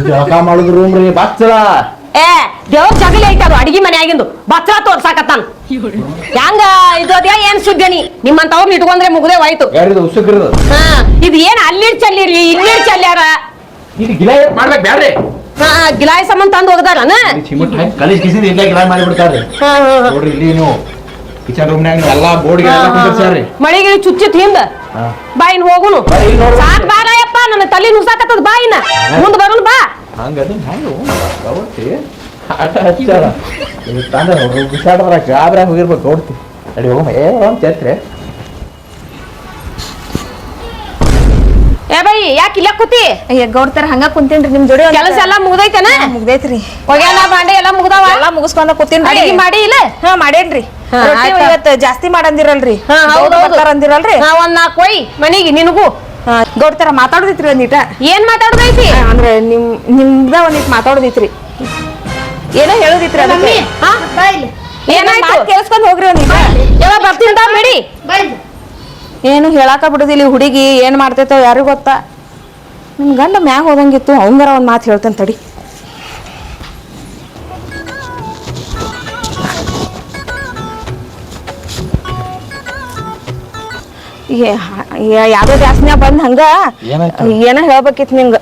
ಜಳಕ ಮಾಡುದು ರೂಮ್ ರೀ ಬಾಚಲ ಏ ದೇವ್ರ ಜಗಲಿ ಐತ ಅದು ಅಡಿಗೆ ಮನೆಯಾಗಿಂದು. ಬಚ್ಚ ತೋರ್ಸಾಕತ್ತಾನ ಹೆಂಗ ಇದು ಏನ್ ಸುದ್ದಿ ನೀ? ನಿಮ್ಮಂತವ್ರನ್ನ ಇಟ್ಕೊಂಡ್ರೆ ಮುಗುದೇ ಹೋಯ್ತು. ಯಾರಿದು ಉಸುಕ್ರಿದು ಹಾ ಇದು ಏನ್ ಅಲ್ಲಿ ಚಲ್ಲಿರಿ ಇಲ್ಲಿ ಚಲ್ಯಾರ? ಇದು ಗಿಲ ಮಾಡ್ಬೇಕು ಬ್ಯಾಡ್ರಿ? ಹಾ ಗಿಲಾಯಿ ಸಂಬಂಧ ತಂದು ಹೋಗದಾರನ? ಚಿಮಟ್ ಹಾಕಿ ಕಲಿಸ್ ಕಿಸಿದ ಇಲ್ಲ ಗಿಲ ಮಾಡಿಬಿಡ್ತಾರ್ರಿ. ಹಾ ಹಾ ಹಾ. ನೋಡ್ರಿ ಇಲ್ಲಿ ನೀವು. ಕಿಚನ್ ರೂಮ್ನಾಗ ಎಲ್ಲಾ ಬೋರ್ಡ್ಗೆ ಎಲ್ಲ ಕುಂದಿರ್ಸ್ಯಾರ್ರಿ. ಮಳಿಗೆ ಚುಚ್ಚಿತ್ ಹಿಂದ ಬಾ ಬಾಯಿನ ಹೋಗುನು. ಸಾಕ್ ಬಾರಯ್ಯಪ್ಪ ನನ್ನ ತಲೆ ನುಸಾಕತ್ತದ ಬಾಯಿನ. ಮುಂದ್ ಬರೋನು ಬಾ. ಹಂಗದು ಹಂಗ ಗೌಡ್ತಿ ಆಟ ಹಚ್ಚಾರ. ಇದು ತಂದ ಬಿಸಾಡ್ರ ಗಾಬ್ರ ಹೋಗಿರ್ಬೇಕು ಗೌಡ್ತಿ ಅಡಿ ಹೋಗಮ್ಮ. ಏ ಒಂದ್ ಚತ್ರೆ ಏ ಬೈ ಯಾಕೆ ಇಲ್ಲ ಕೂತಿ? ಅಯ್ಯ ಗೌಡ್ತಾರ ಹಂಗ ಕುಂತೇನ್ರಿ ನಿಮ್ ಜೋಡಿ ಕೆಲಸ ಎಲ್ಲ ಮುಗ್ದೈತನ? ಮುಗ್ದೈತ್ರಿ. ಒಗ್ಯಾನ ಬಾಂಡೆ ಎಲ್ಲ ಮುಗ್ದಾವ? ಎಲ್ಲಾ ಮುಗಿಸ್ಕೊಂಡ ಕೂತೀನ್ರಿ. ಅಡಿಗೆ ಮಾಡಿ ಇಲ್ಲ? ಹಾ ಮಾಡೇನ್ರಿ. ರೊಟ್ಟಿ. ಇವತ್ತು ಜಾಸ್ತಿ ಮಾಡಂದಿರಲ್ರಿ. ಅಂದಿರಲ್ರಿ ಒಂದ್ ನಾಲ್ಕು ಒಯ್ ಮನಿಗೆ ನಿನಗೂ. ಹಾ, ತರ ಮಾತಾಡೋದಿತ್ರಿ ಒಂದಿಟ ಏನ್ ಮಾತಾಡೋದೈತಿ? ಅಂದ್ರೆ ನಿಮ್ ನಿಮ್ದ ಒಂದಿಟ್ ಮಾತಾಡೋದಿತ್ರಿ. ಏನೋ ಹೇಳೋದಿತ್ರಿ ಏನಾಯ್ತು? ಮಾತ್ ಕೇಳಿಸ್ಕೊಂಡ್ ಹೋಗ್ರಿ ಒಂದಿಟ ಯಾವ ಬರ್ತೀನಿ ಬಾ ಬಿಡಿ. ಏನು ಹೇಳಾಕ ಬಿಡುದಿಲ್ಲ ಹುಡುಗಿ ಏನ್ ಮಾಡ್ತೈತೋ ಯಾರಿಗೂ ಗೊತ್ತಾ? ನಿಮ್ ಗಂಡ ಮ್ಯಾಗ ಹೋದಂಗಿತ್ತು ಅವಂಗಾರ ಒಂದ್ ಮಾತು ಹೇಳ್ತೇನೆ ತಡಿ. ಯಾವ್ದೋ ಜಾಸ್ತಿನ್ಯಾಗ ಬಂದ್ ಹಂಗ. ಏನಾಯ್ತು? ಏನೋ ಹೇಳ್ಬೇಕಿತ್ತು ನಿಂಗ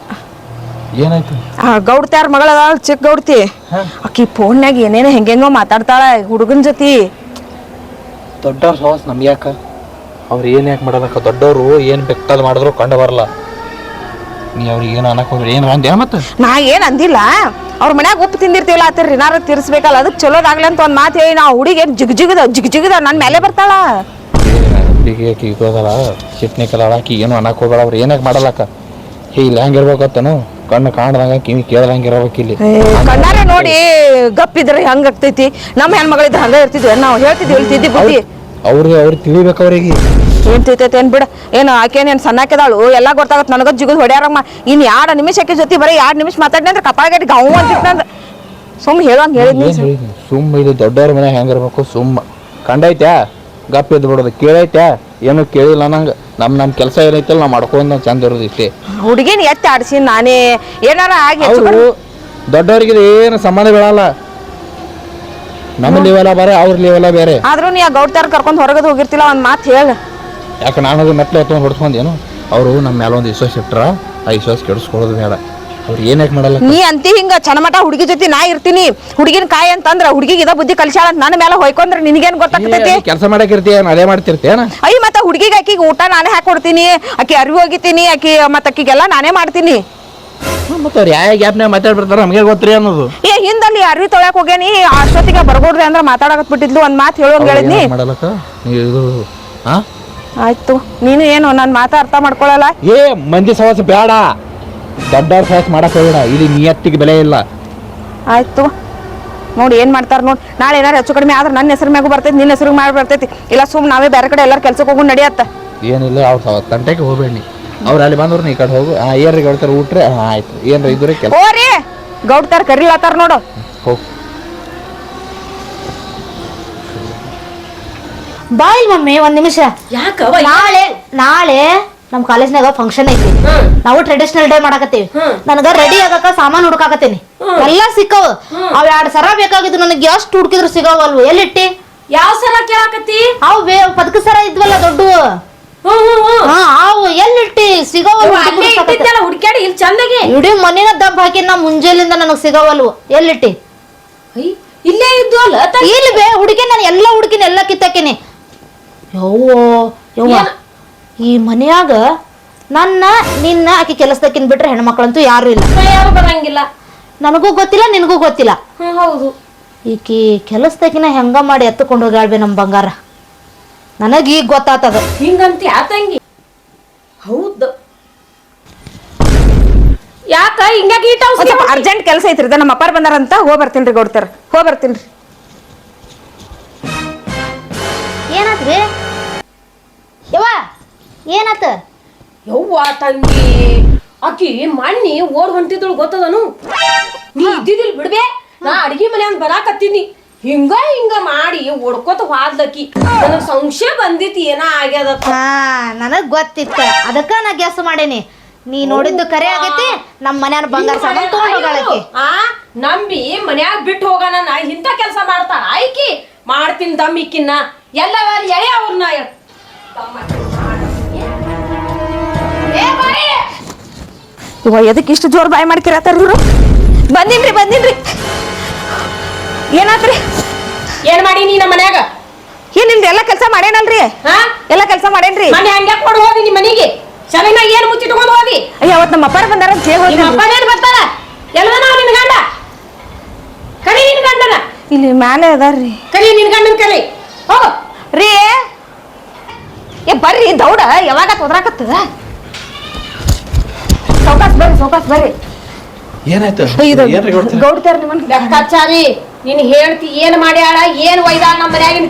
ಏನಾಯ್ತು? ಆ ಗೌಡ್ತ್ಯಾರ ಮಗಳ ಚಿಕ್ಕ ಗೌಡ್ತಿ. ಆಕಿ ಫೋನ್ನಾಗ ಏನೇನೋ ಹೆಂಗೆಂಗೋ ಮಾತಾಡ್ತಾಳ ಹುಡುಗನ ಜೊತೆ. ದೊಡ್ಡವ್ರ ಸವಾಸ್ ನಮ್ಗೆ ಯಾಕ? ಅವ್ರು ಏನ್ ಯಾಕೆ ಮಾಡಲಕ್ಕ? ದೊಡ್ಡವರು ಏನ್ ಬೆಕ್ಕಲ್ ಮಾಡಿದ್ರು ಕಂಡು ಬರಲ್ಲ ನೀ ಅವ್ರಿಗೆ ಏನು ಹೋಗ್ರಿ ಮತ್ತೆ? ನಾ ಏನ್ ಅಂದಿಲ್ಲ. ಅವ್ರ ಮನ್ಯಾಗ ಉಪ್ಪು ತಿಂದಿರ್ತೀವಲ್ಲ ಆತರ ರಿನಾರ ತೀರ್ಸ್ಬೇಕಲ್ಲ ಅದಕ್ಕೆ ಚಲೋದಾಗ್ಲಿ ಅಂತ ಒಂದ್ ಮಾತು ಹೇಳಿ ನಾ ಹುಡುಗಿ ಏನ್ ಜಿಗ್ ಜಿಗದ ಜಿಗ್ ಜಿಗದ ನನ್ ಮೇಲೆ ಬರ್ತಾಳ. ಹುಡುಗಿ ಆಕಿ ಇಗೋದಲ್ಲ ಚಿಟ್ನಿ ಕಲಾಳ ಆಕಿ ಏನು ಅನ್ನಕ್ಕೆ ಹೋಗಲ್ಲ ಅವ್ರು ಏನಕ್ಕೆ ಮಾಡಲ್ಲಕ್ಕ? ಹೇ ಇಲ್ಲಿ ಹೆಂಗಿರ್ಬೇಕತ್ತನು ಕಣ್ಣು ಕಾಣ್ದಂಗ ಕಿವಿ ಕೇಳ್ದಂಗೆ ಇರ್ಬೇಕು ಇಲ್ಲಿ ಕಣ್ಣಾರೆ ನೋಡಿ ಗಪ್ಪಿದ್ರೆ ಹೆಂಗ್ ಆಗ್ತೈತಿ? ನಮ್ಮ ಹೆಣ್ಮಗಳಿದ್ರೆ ಹಂಗ ಇರ್ತಿದ್ವಿ ನಾವು ಹೇಳ್ತಿದ್ವಿ ಹೇಳ್ತಿದ್ದಿ ಬುದ್ಧಿ. ಅವ್ರಿಗೆ ಅವ್ರಿಗೆ ತಿಳಿಬೇಕು ಅವ್ರಿಗೆ. ಏನ್ ತಿಳ್ತೈತೆ ಏನ್ ಬಿಡ? ಏನು ಆಕೆ ಏನ್ ಸಣ್ಣಾಕಿದಾಳು ಎಲ್ಲ ಗೊತ್ತಾಗತ್ತೆ ನನಗ ಜಿಗುದ್ ಹೊಡ್ಯಾರಮ್ಮ ಇನ್ ಎರಡು ನಿಮಿಷ ಆಕೆ ಜೊತೆ ಬರೀ ಎರಡು ನಿಮಿಷ ಮಾತಾಡಿನ ಅಂದ್ರೆ ಕಪಾಳಗಟ್ಟಿ ಗೌ ಅಂತಿತ್ತಂದ ಸುಮ್ ಸುಮ್ಮ ಹೇಳುವಂಗ ಹೇಳಿದ್ನಿ? ಸುಮ್ಮ ಇದು ದೊಡ್ಡವ್ರ ಮನೆ ಹೆಂಗಿರ್ಬೇಕು ಸುಮ್ಮ ಕಂಡೈತ್ಯಾ? ಗಪ್ ಎದ್ದು ಬಿಡೋದು ಕೇಳೈತೆ ಏನು ಕೇಳಿಲ್ಲ ನಂಗೆ. ನಮ್ಮ ನಮ್ಮ ಕೆಲಸ ಏನೈತಲ್ಲ ನಾವು ಮಾಡ್ಕೊಂಡು ಚಂದ ಇರೋದು ಇಷ್ಟೇ. ಹುಡುಗಿನ ಎತ್ತಿ ಆಡ್ಸಿ ನಾನೇ ಏನಾರ ಆಗಿ ಹೆಚ್ಚು ಅವರು ಕಡಿಮೆ- ದೊಡ್ಡವ್ರಿಗೆ ಏನು ಸಂಬಂಧ ಬೀಳಲ್ಲ. ನಮ್ಮ ಲೆವೆಲ ಬೇರೆ ಅವ್ರ ಲೆವೆಲ ಬೇರೆ. ಆದ್ರೂ ನೀ ಆ ಗೌಡ್ತಾರ ಕರ್ಕೊಂಡ್ ಹೊರಗದ ಹೋಗಿರ್ತಿಲ್ಲ ಒಂದ್ ಮಾತು ಹೇಳ. ಯಾಕೆ ನಾನು ಅದು ಮೆಟ್ಲು ಎತ್ಕೊಂಡು ಹೊಡ್ಸ್ಕೊಂಡೇನು ಅವರು ನಮ್ಮ ಮೇಲೆ ಒಂದು ವಿಶ್ವಾಸ ಇಟ್ಟರ ಆ ವಿಶ್ವಾಸ ಕೆಡಿಸ್ಕೊಳ್ಳೋದು ಬೇಡ. ಅವ್ರು ಮಾಡಲ್ಲ? ನೀ ಅಂತಿ ಹಿಂಗ ಚನಮಟ ಹುಡುಗಿ ಜೊತೆ ನಾ ಇರ್ತೀನಿ. ಹುಡುಗಿನ ಕಾಯಿ ಅಂತಂದ್ರ ಹುಡುಗಿಗೆ ಇದ ಬುದ್ಧಿ ಕಲ್ಸ್ಯಾಳ ಅಂತ ನನ್ನ ಮೇಲೆ ಹೊಯ್ಕೊಂಡ್ರೆ ನಿನಗೇನ್ ಗೊತ್ತಾಗ್ತೈತಿ? ಕೆಲಸ ಮಾಡಕ್ಕಿರ್ತೀಯ ಅದೇ ಮಾಡ್ತಿರ್ತೇನ ಅಯ್ಯ ಮತ್ತ ಹುಡುಗಿಗೆ ಆಕಿಗೆ ಊಟ ನಾನೇ ಹಾಕೊಡ್ತೀನಿ ಆಕಿ ಅರಿವಿ ಹೋಗಿತೀನಿ ಆಕಿ ಮತ್ತ ಆಕಿಗೆಲ್ಲ ನಾನೇ ಮಾಡ್ತೀನಿ. ಮತ್ತೆ ಅವ್ರು ಯಾವ ಗ್ಯಾಪ್ನಾಗ ಮಾತಾಡ್ಬಿಡ್ತಾರ ನಮಗೆ ಗೊತ್ತ್ರಿ ಅನ್ನೋದು. ಏ ಹಿಂದಲ್ಲಿ ಅರ್ವಿ ತೊಳ್ಯಾಕ ಹೋಗ್ಯಾನಿ ಅಷ್ಟೊತ್ತಿಗೆ ಬರ್ಬೋದ್ರಿ ಅಂದ್ರ ಮಾತಾಡಕತ್ ಬಿಟ್ಟಿದ್ಲು ಒಂದ್ ಮಾತು ಹೇಳೋಂಗ್ ಹೇಳಿದ್ನಿ. ಏನ್ ಮಾಡಲಕ್ಕ? ನೀವು ಇದು ಹಾ ಆಯ್ತು. ನೀನು ಏನು ನನ್ನ ಮಾತಾ ಅರ್ಥ ಮಾಡ್ಕೊಳಲ್ಲ? ಏ ಮಂದಿ ಸವಾಸ ಬೇಡ ದೊಡ್ಡವ್ರ ಸಾಹಸ ಮಾಡಕ್ ಹೋಗೋಣ. ಇಲ್ಲಿ ನಿಯತ್ತಿಗೆ ಬೆಲೆ ಇಲ್ಲ. ಆಯ್ತು. ನೋಡಿ ಏನ್ ಮಾಡ್ತಾರ ನೋಡಿ. ನಾಳೆ ಏನಾರು ಹೆಚ್ಚು ಕಡಿಮೆ ಆದ್ರೆ ನನ್ನ ಹೆಸರು ಮ್ಯಾಗೂ ಬರ್ತೈತಿ ನಿನ್ನ ಹೆಸರು ಮಾಡಿ ಬರ್ತೈತಿ. ಇಲ್ಲ ಸುಮ್ ನಾವೇ ಬೇರೆ ಕಡೆ ಎಲ್ಲಾರು ಕೆಲ್ಸಕ್ಕೆ ಹೋಗು ನಡಿಯತ್ತ ಏನಿಲ್ಲ ಅವ್ರ ತಂಟೆಗೆ ಹೋಗ್ಬೇಡಿ ಅವ್ರು ಅಲ್ಲಿ ಬಂದ್ರು ನೀ ಈ ಕಡೆ ಹೋಗು. ಆ ಏನ್ರಿ ಗೌಡ್ತಾರ ಊಟ್ರೆ? ಆಯ್ತು. ಏನ್ರ ಇದ್ರೆ ಕೆಲಸ? ಓರಿ ಗೌಡ್ತಾರ ಕರಿಲಾತಾರ ನೋಡು. ಹೋಗಿ ಬಾಯಿಲ್ ಮಮ್ಮಿ ಒಂದ್ ನಿಮಿಷ. ಯಾಕೆ ನಾಳೆ ನಾಳೆ ನಮ್ ಕಾಲೇಜ್ನಾಗ ಫಂಕ್ಷನ್ ಐತಿ. ನಾವು ಟ್ರೆಡಿಷನಲ್ ಡೇ ಮಾಡಕತ್ತೀವಿ. ನನಗ ರೆಡಿ ಆಗಕ ಸಾಮಾನು ಹುಡುಕಾಕತ್ತೀನಿ. ಎಲ್ಲ ಸಿಕ್ಕವು. ಅವ್ ಎರಡ್ ಸರ ಬೇಕಾಗಿದ್ದು ನನಗೆ ಎಷ್ಟು ಹುಡುಕಿದ್ರು ಸಿಗವಲ್ವು. ಎಲ್ಲಿಟ್ಟಿ ಯಾವ ಸರ ಕೇಳಾಕತ್ತಿ? ಅವು ಬೇ ಪದಕ ಸರ ಇದ್ವಲ್ಲ ದೊಡ್ಡ. ಅವು ಎಲ್ಲಿಟ್ಟಿ ಸಿಗವಲ್ವು ಹುಡ್ಕ್ಯಾಡಿ ಇಲ್ಲಿ ಚಂದಗೆ. ಇಡೀ ಮನೆನ ದಬ್ಬ ಹಾಕಿ ನಾ ಮುಂಜಾಲಿಂದ ನನಗ್ ಸಿಗವಲ್ವು. ಎಲ್ಲಿಟ್ಟಿ ಇಲ್ಲೇ ಇದ್ದು ಅಲ್ಲ ಇಲ್ಲಿ ಬೇ ಹುಡುಕಿ ನಾನು ಎಲ್ಲ ಹುಡುಕಿನ ಎಲ್ಲ ಕಿತ್ತಾಕಿನಿ. ಯವ್ವೋ ಯವ್ವ? ಈ ಮನೆಯಾಗ ನನ್ನ ನಿನ್ನ ಆಕೆ ಕೆಲಸದಕ್ಕಿನ್ ಬಿಟ್ರೆ ಹೆಣ್ಮಕ್ಳಂತೂ ಯಾರು ಇಲ್ಲ. ಯಾರು ಬರಂಗಿಲ್ಲ. ನನಗೂ ಗೊತ್ತಿಲ್ಲ ನಿನಗೂ ಗೊತ್ತಿಲ್ಲ. ಹ್ಮ್ ಹೌದು. ಈಕಿ ಕೆಲಸದಕಿನ ಹೆಂಗ ಮಾಡಿ ಎತ್ತಕೊಂಡು ಹೋಗ್ಯಾಳ್ಬೆ ನಮ್ಮ ಬಂಗಾರ? ನನಗ ಈಗ ಗೊತ್ತಾತದ. ಹಿಂಗಂತ ಯಾ ತಂಗಿ? ಹೌದು. ಯಾಕ? ಹಿಂಗಾಗಿ ಒಂದ್ ಸ್ವಲ್ಪ ಅರ್ಜೆಂಟ್ ಕೆಲಸ ಐತ್ರಿ ಇದ ನಮ್ಮ ಅಪ್ಪಾರ್ ಬಂದಾರಂತ ಹೋಗ್ ಬರ್ತೀನ್ರಿ ಗೌಡ್ತಾರ ಹೋಗ್ ಬರ್ತೀನ್ರಿ ಏನಾತ್ರಿ? ಯವ್ವ ಏನಾತ ಯವ್ವ ತಂಗಿ? ಆಕಿ ಮಣ್ಣಿ ಓರ್ ಹೊಂಟಿದಳು ಗೊತ್ತದನು? ನೀ ಇದ್ದಿದ್ದಿಲ್ ಬಿಡ್ಬೆ? ನಾ ಅಡಿಗೆ ಮನೆ ಅಂತ ಬರಾಕತ್ತೀನಿ. ಹಿಂಗ ಹಿಂಗ ಮಾಡಿ ಓಡ್ಕೋತ ಹೋದ್ಲಕ್ಕಿ. ನನಗ್ ಸಂಶಯ ಬಂದಿತ್ತು ಏನ ಆಗ್ಯದ ಹಾ ನನಗ್ ಗೊತ್ತಿತ್ತ. ಅದಕ್ಕ ನಾ ಗ್ಯಾಸ್ ಮಾಡೇನಿ. ನೀ ನೋಡಿದ್ದು ಕರೆ ಆಗೈತಿ ನಮ್ಮ ಮನ್ಯಾನ ಬಂಗಾರ ಸಾಮಾನು ತಗೊಂಡ್ ಹೋಗಾಳಕಿ ಆ ನಂಬಿ ಮನ್ಯಾಗ ಬಿಟ್ಟು ಹೋಗೋಣ ನಾ ಇಂಥ ಕೆಲಸ ಮಾಡ್ತಾಳ. ಆಯ್ಕಿ ಮಾಡ್ತೀನಿ ದಮ್ಮಿಕ್ಕಿನ್ನ ಎಲ್ಲ ಎಳೆ ಅವ್ರನ್ನ ಇವ ಎದಕ್ ಇಷ್ಟು ಜೋರ್ ಬಾಯಿ ಮಾಡ್ಕಿರತ್ತಾರ ಇವ್ರು ಬಂದಿನ್ರಿ ಬಂದಿನ್ರಿ. ಏನಾತ್ರಿ? ಏನ್ ಮಾಡಿ ನೀ ನಮ್ಮ ಮನ್ಯಾಗ? ಏನಿಲ್ರಿ ಎಲ್ಲ ಕೆಲಸ ಮಾಡೇನಲ್ರಿ ಹಾ? ಎಲ್ಲ ಕೆಲಸ ಮಾಡೇನ್ರಿ ಮನೆ ಹಂಗ್ಯಾಕ್ ಕೊಡು ಹೋದಿ ನಿಮ್ಮ ಮನೆಗೆ? ಚೆನ್ನಾಗಿ ಏನ್ ಮುಚ್ಚಿಟ್ಕೊಂಡು ಹೋದಿ? ಅಯ್ಯ ಅವತ್ ನಮ್ಮ ಅಪ್ಪಾರ ಬಂದಾರ ಅಂತ ಹೇಳಿ ನಿಮ್ಮ ಹೋದ್ರಿ ಅಪ್ಪನೇನ್ ಬರ್ತಾರ? ಎಲ್ಲ ನಾವು ನಿನ್ ಗಂಡ? ಕರಿ ನಿನ್ ಗಂಡನ? ಇಲ್ಲಿ ಮ್ಯಾಲೆ ಅದಾರ್ರಿ. ಕರಿ ನಿನ್ ಗಂಡನ ಕರಿ. ಹೋಗು. ರೀ. ಏ ಬರ್ರಿ ದೌಡ ಯಾವಾಗ ತೊದ್ರಾಕತ್ತದ? ಸೌಕಾಸ್ ಬರ್ರಿ ಸೌಕಾಸ್ ಬರ್ರಿ. ಏನಾಯ್ತು? ಏನ್ರಿ ಗೌಡ್ತಿ ಗೌಡ್ತಾರ ನಿಮ್ಮನ್? ಲೆಕ್ಕಾಚಾರಿ ನೀನ್ ಹೇಳ್ತಿ ಏನ್ ಮಾಡ್ಯಾಳ ಏನ್ ಒಯ್ದಾಳ ನಮ್ಮ ಮನ್ಯಾಗಿನ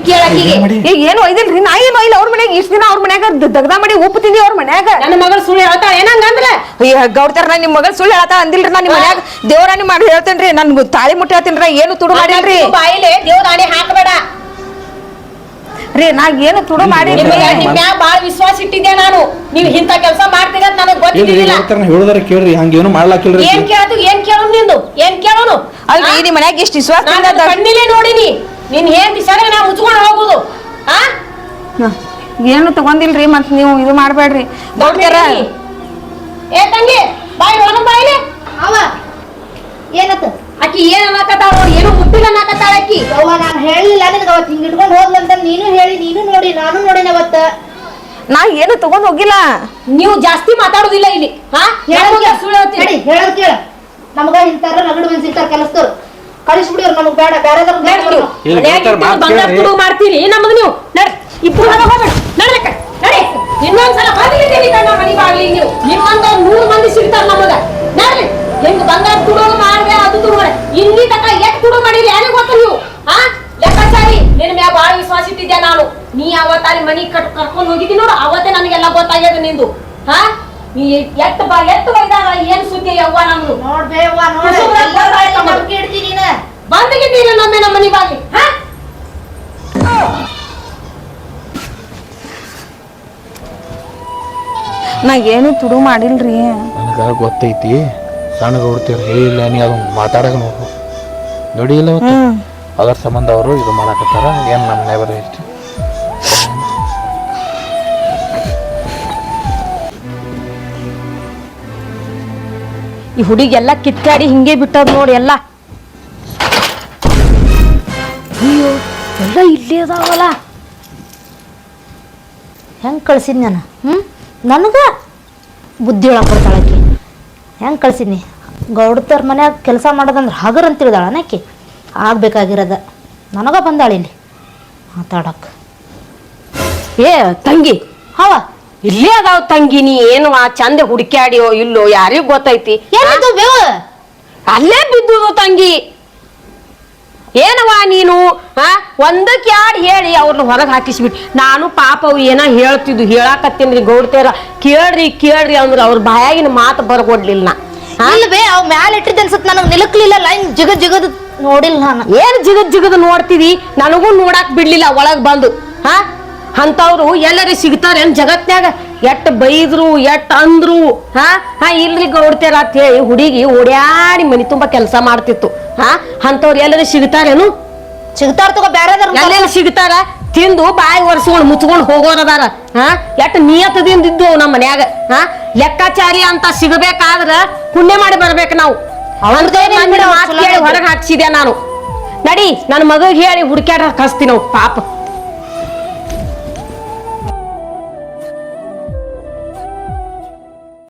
ಮಾಡಿ? ಈಗ ಏನು ಒಯ್ದಿಲ್ರಿ? ನಾ ಏನು ಒಯ್ಲ ಅವ್ರ ಮನ್ಯಾಗ? ಇಷ್ಟ ದಿನ ಅವ್ರ ಮನ್ಯಾಗ ದಗ್ದ ಮಾಡಿ ಉಪ್ಪು ತಿಂದಿ ಅವ್ರ ಮನ್ಯಾಗ? ನನ್ನ ಮಗಳು ಸುಳ್ಳು ಹೇಳ್ತಾಳ ಏನಂಗಂದ್ರ ಅಯ್ಯ ಗೌಡ್ತಾರ ನಾ ನಿಮ್ಮ ಮಗಳ ಸುಳ್ಳು ಹೇಳ್ತಾ ಅಂದಿಲ್ರಿ ನಾ ನಿಮ್ ಮನ್ಯಾಗ? ದೇವರಾಣಿ ಮಾಡಿ ಹೇಳ್ತೇನ್ರಿ ನನ್ ತಾಳಿ ಮುಟ್ಟಿ ಹೇಳ್ತೇನ್ರಿ ಏನು ತುಡು ಮಾಡಿಲ್ರಿ? ಬಾಯಿಲೆ ದೇವ್ರ ಆಣೆ ಹಾಕಬೇಡ. ರೀ ನಾ ಏನು ತುಡು ಮಾಡಿ ನಿಮ್ಗೆ ಮ್ಯಾಗ ಬಾಳ ವಿಶ್ವಾಸ ಇಟ್ಟಿದ್ದೆ ನಾನು? ನೀವು ಇಂಥ ಕೆಲಸ ಮಾಡ್ತೀರ ಅಂತ ನನಗ್ ಏನು ಗೊತ್ತಿದ್ದಿಲ್ಲ. ಗೌಡ್ತಾರ ಕೇಳ್ರಿ ಹಂಗೇನು ಮಾಡ್ಲಾಕಿಲ್ರಿ ಏನ್ ಕೇಳತು ಏನ್ ಕೇಳೋನು ನಿಂದು? ಏನ್ ಕೇಳೋನು ಅಲ್ರಿ ನಿಮ್ ಮನ್ಯಾಗ ಎಷ್ಟು ವಿಶ್ವಾಸ ನಾನು ಕಣ್ಣಿಲೆ ನೋಡಿನಿ. ನಿನ್ ಏನ್ ಸರಿ ನಾ ಮುಚ್ಕೊಂಡು ಹೋಗುದು. ಆ? ಹ, ಏನು ತಗೊಂದಿಲ್ರಿ ಮತ್ ನೀವು ಇದು ಮಾಡ್ಬೇಡ್ರಿ. ದೊಡ್ಡ ಏ ತಂಗಿ ಬಾಯ್ ಒಳಗ ಬಾಯಿಲೆ. ಅವ ಏನತ್ತ ಆಕಿ ಏನ್ ಅನ್ನಕತ್ತಾಳ ನೋಡಿ ಏನು ಮುಟ್ಟಿಲ್ಲ ಅನ್ನಕತ್ತಾಳ ಆಕಿ. ಅವ್ವ ನಾನು ಹೇಳಿಲ್ಲ ನಿನಗೆ ಅವತ್ತು ಹಿಂಗ ಇಟ್ಕೊಂಡು ಹೋದ್ಲಂತ ನೀನು ಹೇಳಿ ನೀನು ನೋಡಿ ನಾನು ನೋಡಿನ ಅವತ್ತ. ನಾ ಏನು ತಗೊಂಡ್ ಹೋಗಿಲ್ಲ. ನೀವು ಜಾಸ್ತಿ ಮಾತಾಡುದಿಲ್ಲ ಇಲ್ಲಿ. ಹಾ? ನಮ್ಗೆ ಸುಳ್ಳು ಹೇಳ್ತೀರಿ. ಹೇಳಿ ಹೇಳೋದ್ ಕೇಳ. ನಮಗ ಇಂತಾರ ನಗಡು ಮಂದಿ ಸಿಗ್ತಾರ ಕೆಲಸದವ್ರು ಕಳಿಸ್ಬಿಡಿವ್ರು ನಮಗ್ ಬೇಡ ಬೇರೆದವ್ರು ಬೇಡ. ನೀವು. ಇಲ್ಲಿ ಮನ್ಯಾಗ ಗೌಡ್ತಾರ ಇಟ್ಟು ಮಾತ್ ಬಂಗಾರ ಕೇಳ್ರಿ. ಮಾಡ್ತೀರಿ ನಮಗ್ ನೀವು? ನಡ್ ಇಬ್ರು ಹೊರಗ್ ಹೋಗ್ಬೇಡಿ. ನಡ್ರಕ್ಕ ನಡಿ. ಇನ್ನೊಂದ್ಸಲ ಬಂದಿದ್ದೀರಿ ಕಣ್ಣ ಮನಿ ಬಾಗ್ಲಿ ನೀವು. ನಿಮ್ಮಂತ ನೂರು ಮಂದಿ ಸಿಗ್ತಾರ ನಮಗ ನಡ್ರಿ ಹೆಂಗ್ ಬಂಗಾರ ತುಡುಗು ಮಾಡ್ದೆ ಅದು ತುಡು ಮಾಡಿ ಇನ್ನಿ ತಕ ಎಟ್ ತುಡು ಮಾಡಿರಿ ಯಾರಿಗ್ ಗೊತ್ತ ನೀವು? ಹಾ ಲೆಕ್ಕಾಚಾರಿ ನಿನ್ ಮ್ಯಾಗ ಬಾಳ ವಿಶ್ವಾಸ ಇಟ್ಟಿದ್ದೆ ನಾನು? ನೀ ಅವತ್ತ ಅಲ್ಲಿ ಮನಿ ಕಟ್ ಕರ್ಕೊಂಡ್ ಹೋಗಿದ್ದಿ ನೋಡು ಅವತ್ತೇ ನನಗೆಲ್ಲ ಗೊತ್ತಾಗ್ಯದ ನಿಂದು. ಹಾ ನೀ ಎಟ್ ಬಾ ಎಟ್ ಬೈದಾರ ಏನ್ ಸುದ್ದಿ ಯವ್ವ ನಮ್ದು ನೋಡ್ಬೇವ್ವ ನೋಡ ಇಡ್ತೀನಿ ನೀನ. ಬಂದಿಗಿದ್ದೀರಿ ನಮ್ಮೆ ನಮ್ಮ ಮನಿ ಬಾಗಿ ಹಾ ನಾ ಏನು ತುಡು ಮಾಡಿಲ್ರಿ? ನನಗ ಗೊತ್ತೈತಿ. ಸಣ್ಣ ಗೌಡ್ತಿಯರ್ ಇಲ್ಲ ನೀ ಅದು ಮಾತಾಡಕ ನೋಡು. ನೋಡಿ ಇಲ್ಲ ಅವತ್ತು ಅದರ ಸಂಬಂಧ ಅವರು ಇದು ಮಾಡಾಕತ್ತಾರ ಏನು ನಮ್ಮ ನೇಬರ್ ಇಷ್ಟು? ಈ ಈ ಹುಡುಗೆಲ್ಲ ಕಿತ್ಕಾಡಿ ಹಿಂಗೆ ಬಿಟ್ಟದ್ ನೋಡಿ ಎಲ್ಲ. ಅಯ್ಯೋ ಎಲ್ಲ ಇಲ್ಲೇ ಅದಾವಲ್ಲ. ಹೆಂಗ್ ಕಳ್ಸಿದ್ ನಾನು? ಹ್ಮ್? ನನಗ ಬುದ್ಧಿ ಹೇಳಕ್ ಕೊಡ್ತಾಳಕ್ಕೆ ಹೆಂಗ್ ಕಳ್ಸಿದ್ನಿ? ಗೌಡತರ ಮನ್ಯಾಗ ಕೆಲಸ ಮಾಡೋದಂದ್ರೆ ಹಗರ್ ಅಂತ ತಿಳಿದಾಳ ಆಕಿ ಆಗ್ಬೇಕಾಗಿರೋದ. ನನಗ ಬಂದಾಳ ಇಲ್ಲಿ. ಮಾತಾಡಕ್. ಏ ತಂಗಿ. ಹವ. ಇಲ್ಲೇ ಅದಾವ ತಂಗಿ ನೀ ಏನು ಆ ಚಂದ ಹುಡುಕ್ಯಾಡಿಯೋ ಇಲ್ಲೋ ಯಾರಿಗೂ ಗೊತ್ತೈತಿ? ಬೇವು ಅಲ್ಲೇ ಬಿದ್ದುದು ತಂಗಿ. ಏನವಾ ನೀನು? ಆ? ಒಂದಕ್ಕೆ ಯಾಡ್ ಹೇಳಿ ಅವ್ರನ್ನ ಹೊರಗೆ ಹಾಕಿಸ್ಬಿಟ್ಟು ನಾನು ಪಾಪ ಅವು ಏನ ಹೇಳ್ತಿದ್ದು ಗೌಡ ಗೌಡ್ತೇರ. ಕೇಳ್ರಿ ಕೇಳ್ರಿ ಅಂದ್ರೆ ಅವ್ರ ಬಾಯಾಗಿನ ಮಾತು ಬರ್ಕೊಡ್ಲಿಲ್ಲ ನಾ. ಬೇ ಅವ್ ಮ್ಯಾಲ ಇಟ್ಟಿದ್ದ ಅನ್ಸತ್ ನನಗ್ ನಿಲಕ್ಲಿಲ್ಲ ಲೈನ್ ಜಿಗ ಜಿಗದ್ ನೋಡಿಲ್ಲ ನಾನು. ಏನ್ ಜಿಗದ್ ಜಿಗದ್ ನೋಡ್ತಿದಿ ನನಗೂ ನೋಡಾಕ್ ಬಿಡ್ಲಿಲ್ಲ ಒಳಗ್ ಬಂದು. ಹಾ? ಅಂತವ್ರು ಎಲ್ಲರೂ ಸಿಗ್ತಾರೆ ಏನ್ ಜಗತ್ನ್ಯಾಗ? ಎಟ್ ಬೈದ್ರು ಎಟ್ ಅಂದ್ರು. ಹಾ? ಹಾ ಇಲ್ರಿ ಗೌಡ್ತೇರ ಅಂತ ಹೇಳಿ ಹುಡುಗಿ ಓಡ್ಯಾಡಿ ಮನಿ ತುಂಬಾ ಕೆಲಸ ಮಾಡ್ತಿತ್ತು. ಹಾ? ಅಂತವ್ರು ಎಲ್ಲರೂ ಸಿಗ್ತಾರೇನು? ಸಿಗ್ತಾರ ತಗೋ ಬ್ಯಾರೆದಾರ ಎಲ್ಲೆಲ್ಲ ಸಿಗ್ತಾರ? ತಿಂದು ಬಾಯಿ ಒರೆಸ್ಕೊಂಡು ಮುಚ್ಕೊಂಡು ಹೋಗೋರದಾರ ಹಾ? ಎಟ್ ನಿಯತದಿಂದ ಇದ್ದು ನಮ್ಮ ಮನ್ಯಾಗ ಹಾ? ಲೆಕ್ಕಾಚಾರಿ ಅಂತ ಸಿಗಬೇಕಾದ್ರ ಪುಣ್ಯ ಮಾಡಿ ಬರ್ಬೇಕು ನಾವು. ಹೊರಗೆ ಹಾಕ್ಸಿದೆ ನಾನು ನಡಿ ನನ್ನ ಮಗುಗೆ ಹೇಳಿ ಹುಡುಕ್ಯಾಡ ಕಸ್ತೀನಿ ನಾವು ಪಾಪ